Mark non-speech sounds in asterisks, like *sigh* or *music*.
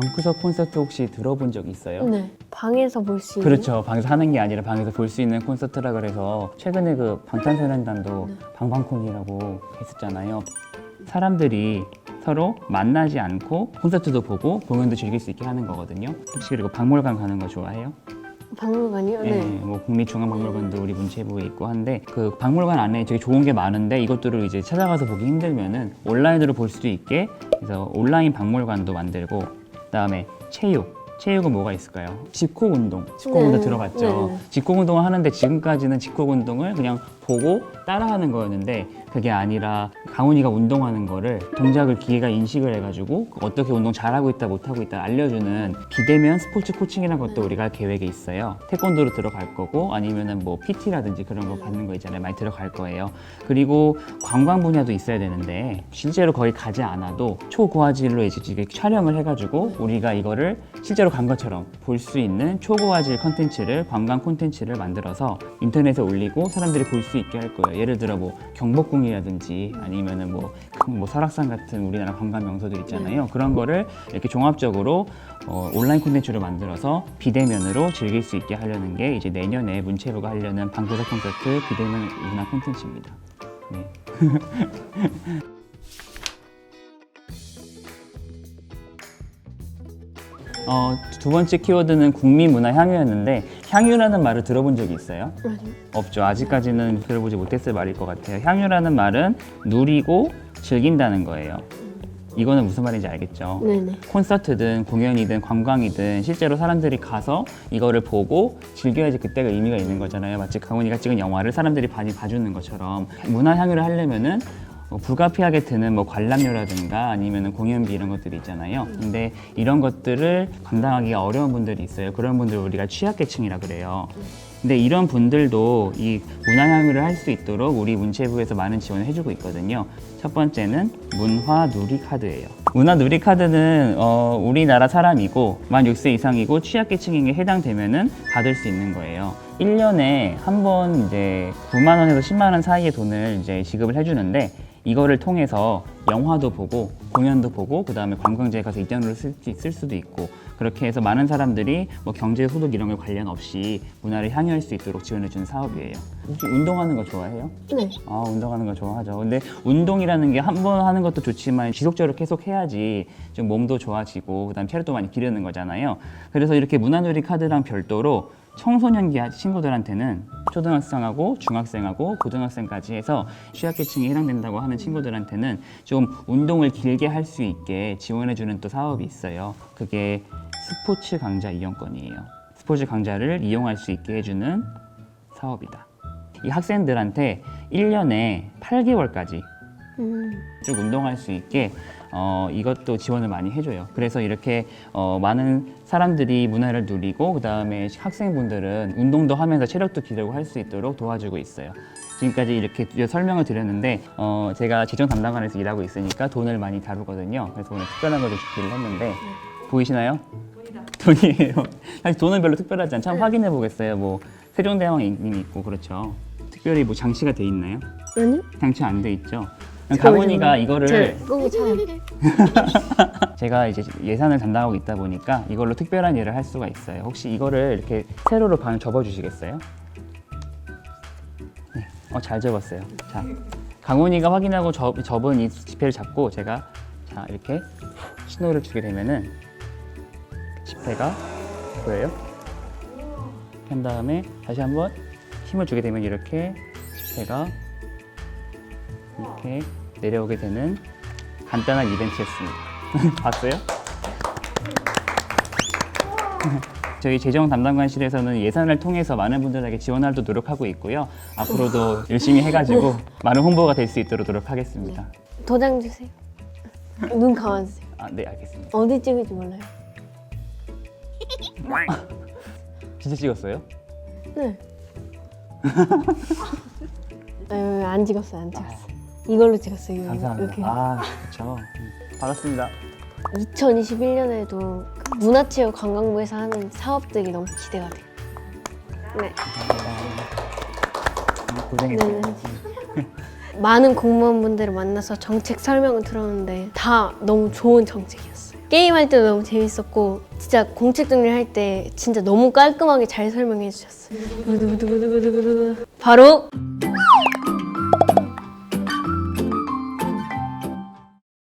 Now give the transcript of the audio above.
방구석 콘서트 혹시 들어본 적 있어요? 네. 방에서 볼 수 있는. 그렇죠. 방에서 하는 게 아니라 방에서 볼 수 있는 콘서트라 그래서 최근에 그 방탄소년단도 방방콘이라고 했었잖아요. 사람들이 서로 만나지 않고 콘서트도 보고 공연도 즐길 수 있게 하는 거거든요. 혹시 그리고 박물관 가는 거 좋아해요? 박물관이요? 예, 네. 뭐 국립중앙박물관도 우리 문체부에 있고 한데 그 박물관 안에 되게 좋은 게 많은데 이것들을 이제 찾아가서 보기 힘들면은 온라인으로 볼 수도 있게 그래서 온라인 박물관도 만들고 그다음에 체육 체육은 뭐가 있을까요? 집콕 운동, 집콕 네, 운동 들어봤죠. 네, 네. 집콕 운동을 하는데 지금까지는 집콕 운동을 그냥 보고 따라하는 거였는데 그게 아니라 강훈이가 운동하는 거를 동작을 기계가 인식을 해가지고 어떻게 운동 잘하고 있다 못하고 있다 알려주는 비대면 스포츠 코칭이라는 것도 우리가 계획에 있어요. 태권도로 들어갈 거고 아니면은 뭐 PT라든지 그런 거 받는 거 있잖아요. 많이 들어갈 거예요. 그리고 관광 분야도 있어야 되는데 실제로 거기 가지 않아도 초고화질로 이제 지금 촬영을 해가지고 우리가 이거를 실제로 간 것처럼 볼 수 있는 초고화질 컨텐츠를 관광 콘텐츠를 만들어서 인터넷에 올리고 사람들이 볼수 있게 할 거예요. 예를 들어 뭐 경복궁이라든지 아니면은 뭐, 뭐 설악산 같은 우리나라 관광 명소들 있잖아요. 그런 거를 이렇게 종합적으로 어, 온라인 콘텐츠로 만들어서 비대면으로 즐길 수 있게 하려는 게 이제 내년에 문체부가 하려는 방구석 콘서트 비대면 문화 콘텐츠입니다. 네. *laughs* 어, 두 번째 키워드는 국민문화 향유였는데 향유라는 말을 들어본 적이 있어요? 아니요. 없죠. 아직까지는 들어보지 못했을 말일 것 같아요. 향유라는 말은 누리고 즐긴다는 거예요. 이거는 무슨 말인지 알겠죠? 네네. 콘서트든 공연이든 관광이든 실제로 사람들이 가서 이거를 보고 즐겨야지 그때가 의미가 있는 거잖아요. 마치 강훈이가 찍은 영화를 사람들이 많이 봐주는 것처럼 문화 향유를 하려면은 뭐 불가피하게 드는 뭐 관람료라든가 아니면은 공연비 이런 것들이 있잖아요. 근데 이런 것들을 감당하기가 어려운 분들이 있어요. 그런 분들 우리가 취약계층이라 그래요. 근데 이런 분들도 이 문화향유를 할 수 있도록 우리 문체부에서 많은 지원을 해주고 있거든요. 첫 번째는 문화 누리 카드예요. 문화 누리 카드는 어, 우리나라 사람이고 만 6세 이상이고 취약계층에 해당되면은 받을 수 있는 거예요. 1년에 한 번 이제 9만 원에서 10만 원 사이의 돈을 이제 지급을 해주는데 이거를 통해서 영화도 보고 공연도 보고 그 다음에 관광지에 가서 입장료를 쓸, 수- 쓸 수도 있고 그렇게 해서 많은 사람들이 뭐 경제 소득 이런 거 관련 없이 문화를 향유할 수 있도록 지원해 주는 사업이에요. 혹시 운동하는 거 좋아해요? 네. 아 운동하는 거 좋아하죠. 근데 운동이라는 게 한 번 하는 것도 좋지만 지속적으로 계속 해야지 좀 몸도 좋아지고 그다음 체력도 많이 기르는 거잖아요. 그래서 이렇게 문화놀이 카드랑 별도로 청소년기 친구들한테는 초등학생하고 중학생하고 고등학생까지 해서 취약계층에 해당된다고 하는 친구들한테는 좀 운동을 길게 할 수 있게 지원해주는 또 사업이 있어요. 그게 스포츠 강좌 이용권이에요. 스포츠 강좌를 이용할 수 있게 해주는 사업이다. 이 학생들한테 1년에 8개월까지 음. 쭉 운동할 수 있게 어, 이것도 지원을 많이 해줘요. 그래서 이렇게 어, 많은 사람들이 문화를 누리고 그 다음에 학생분들은 운동도 하면서 체력도 기르고 할 수 있도록 도와주고 있어요. 지금까지 이렇게 설명을 드렸는데 어, 제가 재정 담당관에서 일하고 있으니까 돈을 많이 다루거든요. 그래서 오늘 특별한 거를 준비를 했는데 보이시나요? *laughs* 돈이에요. 사실 돈은 별로 특별하지 않죠. 한번 확인해 보겠어요. 뭐 세종대왕님이 있고 그렇죠. 특별히 뭐 장치가 돼 있나요? 아니? 장치 안 돼 있죠. 강훈이가 이거를 제 꽁이 참. *laughs* 제가 이제 예산을 담당하고 있다 보니까 이걸로 특별한 일을 할 수가 있어요. 혹시 이거를 이렇게 세로로 반 접어 주시겠어요? 네, 어, 잘 접었어요. 자, 강훈이가 확인하고 접, 접은 이 지폐를 잡고 제가 자 이렇게 신호를 주게 되면은 지폐가 보여요? 한 다음에 다시 한번 힘을 주게 되면 이렇게 지폐가 이렇게 내려오게 되는 간단한 이벤트였습니다. *laughs* 봤어요? *laughs* 저희 재정 담당관실에서는 예산을 통해서 많은 분들에게 지원하려고 노력하고 있고요. 앞으로도 열심히 해가지고 *laughs* 많은 홍보가 될 수 있도록 노력하겠습니다. 도장 주세요. 눈 감아주세요. 아, 네, 알겠습니다. 어디 찍을지 몰라요. 진짜 찍었어요? 네. 에, 안 찍었어요, 안 찍었어요. 이걸로 찍었어요. 이거. 감사합니다. 이렇게. 아, 그렇죠. 받았습니다. 2021년에도 문화체육관광부에서 하는 사업들이 너무 기대가 돼요. 네. 감사합니다. 고생했어요. 네. 많은 공무원분들을 만나서 정책 설명을 들었는데 다 너무 좋은 정책이었어요. 게임할 때도 너무 재밌었고 진짜 공책 정리할 때 진짜 너무 깔끔하게 잘 설명해 주셨어요. 바로